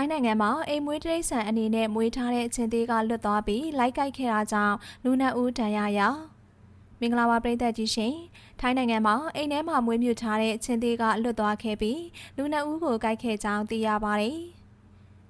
ထိုင်းနိုင်ငံမှာအိမ်မွေးတိရစ္ဆာန်အနေနဲ့မွေးထားတဲ့အချင်းသေးကလွတ်သွားပြီးလိုက်ကိုက်ခဲ့တာကြောင့်လူနတ်ဦးဒဏ်ရာရမင်္ဂလာပါပရိသတ်ကြီးရှင်ထိုင်းနိုင်ငံမှာအိမ်ထဲမှာမွေးမြူထားတဲ့အချင်းသေးကလွတ်သွားခဲ့ပြီးလူနတ်ဦးကိုကိုက်ခဲ့ကြောင်းသိရပါတယ်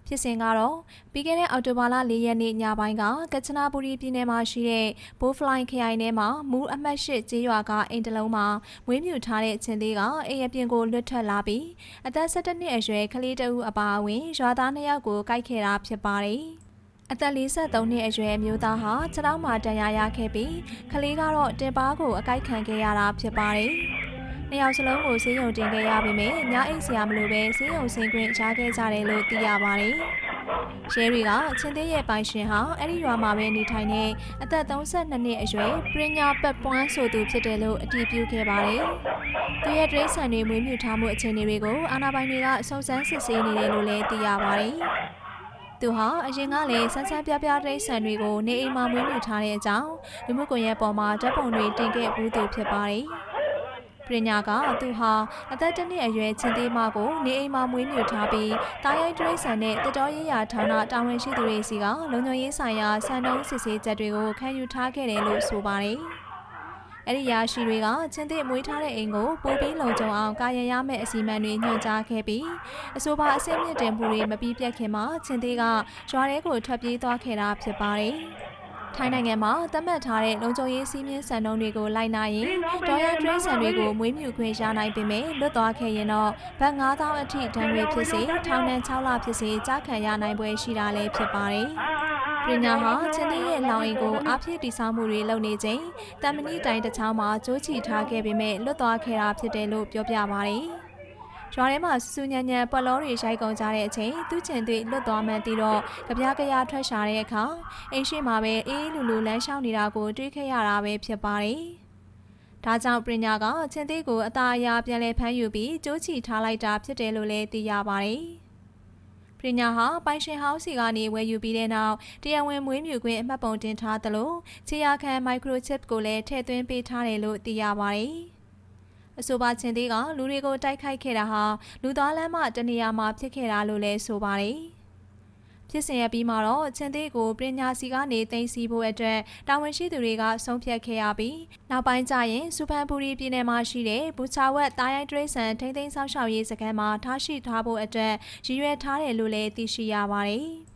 ဖြစ်စဉ်ကတော့ပြီးခဲ့တဲ့အောက်တိုဘာလ၄ရက်နေ့ညပိုင်းကကချနာပူရီပြည်နယ်မှာရှိတဲ့ဘိုးဖလိုင်းခရိုင်ထဲမှာမူးအမှတ်၈ကျေးရွာကအိမ်တစ်လုံးမှာမွေးမြူထားတဲ့ချင်းသေးကအိမ်အပြင်ကိုလွတ်ထွက်လာပြီးအသက်၁၇နှစ်အရွယ်ကလေးတဦးအပါအဝင်ရွာသား၂ယောက်ကိုကိုက်ခဲ့တာဖြစ်ပါတယ်။အသက်43နှစ်အရွယ်မျိုးသားဟာခြေထောက်မှာဒဏ်ရာရခဲ့ပြီးကလေးကတော့တင်ပါကိုအကိုက်ခံခဲ့ရတာဖြစ်ပါတယ်။ နှစ်ယောက်စလုံးကိုဆေးရုံတင်ခဲ့ရပေမဲ့ညအိတ်ဆရာမလို့ပဲဆေးရုံဆင်းခွင့်ရခဲ့ကြတယ်လို့သိရပါတယ်။ရဲတွေကချင်းသေးရဲ့ပိုင်ရှင်ဟာအဲ့ဒီရွာမှာပဲနေထိုင်နေအသက်32နှစ်အရွယ်ပရိညာပက်ပွန်းဆိုသူဖြစ်တယ်လို့အတည်ပြုခဲ့ပါတယ်။သူရဲ့ဒရိတ်ဆန်တွေမွေးမြူထားမှုအခြေအနေတွေကိုအာဏာပိုင်တွေကစုံစမ်းစစ်ဆေးနေတယ်လို့လည်းသိရပါတယ်။သူဟာအရင်ကလည်းဆန်းဆန်းပြပြဒရိတ်ဆန်တွေကိုနေအိမ်မှာမွေးမြူထားတဲ့အကြောင်းလူမှုကွန်ရက်ပေါ်မှာဓာတ်ပုံတွေတင်ခဲ့ဘူးသူဖြစ်ပါတယ်။ ပညာကသူဟာအသက်တစ်နှစ်အရွယ်ချင်းသေးမကိုနေအိမ်မှာမွေးမြူထားပြီးတာရိုက်တရိတ်ဆန်နဲ့တတော်ရေးရာဌာနတာဝန်ရှိသူတွေစီကလုံခြုံရေးဆိုင်ရာစံနှုန်းစစ်ဆေးချက်တွေကိုခံယူထားခဲ့တယ်လို့ဆိုပါတယ်။အဲ့ဒီရာရှိတွေကချင်းသေးမွေးထားတဲ့အိမ်ကိုပိုပြီးလုံခြုံအောင်ကာယံရမယ့်အစီအမံတွေညွှန်ကြားခဲ့ပြီးအဆိုပါအစိမ့်မြင့်တင်မှုတွေမပြီးပြတ်ခင်မှာချင်းသေးကရွာထဲကိုထွက်ပြေးသွားခဲ့တာဖြစ်ပါတယ်။ ထိုင်းနိုင်ငံမှာသတ်မှတ်ထားတဲ့လုံခြုံရေးစည်းမျဉ်းစံနှုန်းတွေကိုလိုက်နာရင်ဒေါ်ရဒရိတ်ဆန်တွေကိုမွေးမြူခွင့်ရနိုင်ပေမဲ့လွတ်သွားခဲ့ရင်တော့ဘတ်9000အထိဒဏ်ငွေဖြစ်စေထောင်ဒဏ်6လဖြစ်စေကြားခံရနိုင်ပွဲရှိတာလည်းဖြစ်ပါတယ်။ပညာဟာချင်းသေးရဲ့လောင်အိမ်ကိုအားဖြည့်တည်ဆောက်မှုတွေလုပ်နေချိန်တမဏိတိုင်တစ်ချောင်းမှာကျိုးချီထားခဲ့ပေမဲ့လွတ်သွားခဲ့တာဖြစ်တယ်လို့ပြောပြပါတယ်။ ရွာထဲမှာစူးညံညံပွက်လောတွေရိုက်ကုန်ကြတဲ့အချိန်သူ့ချင်သွေးလွတ်သွားမှန်းသိတော့ကြပြားကြရထွက်ရှာတဲ့အခါအိမ်ရှိမှာပဲအေးလူလူလမ်းလျှောက်နေတာကိုတွေးခဲ့ရတာပဲဖြစ်ပါတယ်။ဒါကြောင့်ပညာကချင်းသေးကိုအသားအရာပြန်လဲဖမ်းယူပြီးကျိုးချီထားလိုက်တာဖြစ်တယ်လို့လည်းသိရပါတယ်။ပညာဟာပိုင်ရှင်ဟောင်းစီကနေဝယ်ယူပြီးတဲ့နောက်တရားဝင်မွေးမြူခွင့်အမှတ်ပုံတင်ထားသလိုခြေရခံ microchip ကိုလည်းထည့်သွင်းပေးထားတယ်လို့သိရပါတယ်။ အဆိုပါချင်းသေးကလူတွေကိုတိုက်ခိုက်ခဲ့တာဟာလူသားလမ်းမတနေရာမှာဖြစ်ခဲ့တာလို့လည်းဆိုပါတယ်ဖြစ်စဉ်ရပြီးမှာတော့ချင်းသေးကိုပညာစီကနေတင်စီဖို့အတွက်တာဝန်ရှိသူတွေကဆုံးဖြတ်ခဲ့ရပြီးနောက်ပိုင်းကျရင်စူဖန်ပူရီပြည်နယ်မှာရှိတဲ့ဘူချာဝက်တာရိုက်ဒရိတ်ဆန်ထိမ့်သိမ်းဆောက်ရှောက်ရေးစခန်းမှာထားရှိထားဖို့အတွက်ရည်ရွယ်ထားတယ်လို့လည်းသိရှိရပါတယ်။